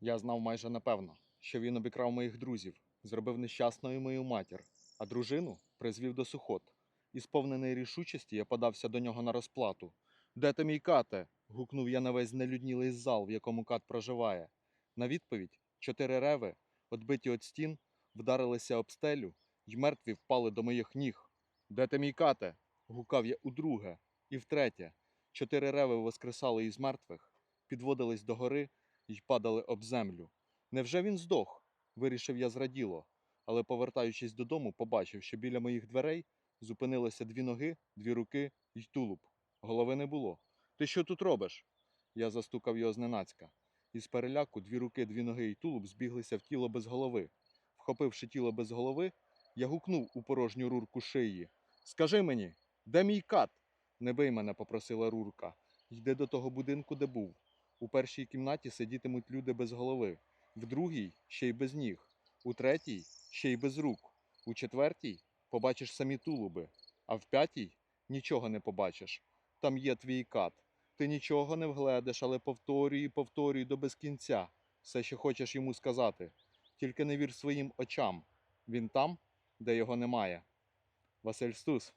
Я знав майже напевно, що він обікрав моїх друзів, зробив нещасною мою матір, а дружину призвів до сухот. І сповнений рішучості я подався до нього на розплату. Де ти мій кате? гукнув я на весь знелюднілий зал, в якому кат проживає. На відповідь чотири реви, отбиті від стін, вдарилися об стелю й мертві впали до моїх ніг. Де ти мій кате? гукав я удруге і втретє. Чотири реви воскресали із мертвих, підводились до гори й падали об землю. Невже він здох? вирішив я зраділо, але, повертаючись додому, побачив, що біля моїх дверей зупинилися дві ноги, дві руки й тулуб. Голови не було. Ти що тут робиш? Я застукав його зненацька. Із переляку дві руки, дві ноги й тулуб збіглися в тіло без голови. Вхопивши тіло без голови, я гукнув у порожню рурку шиї. Скажи мені, де мій кат? Не бий мене, попросила рурка. Йди до того будинку, де був. У першій кімнаті сидітимуть люди без голови, в другій ще й без ніг, у третій ще й без рук, у четвертій побачиш самі тулуби, а в п'ятій нічого не побачиш. Там є твій кат. Ти нічого не вгледиш, але повторюй і повторюй до безкінця все, що хочеш йому сказати. Тільки не вір своїм очам. Він там, де його немає. Василь Стус.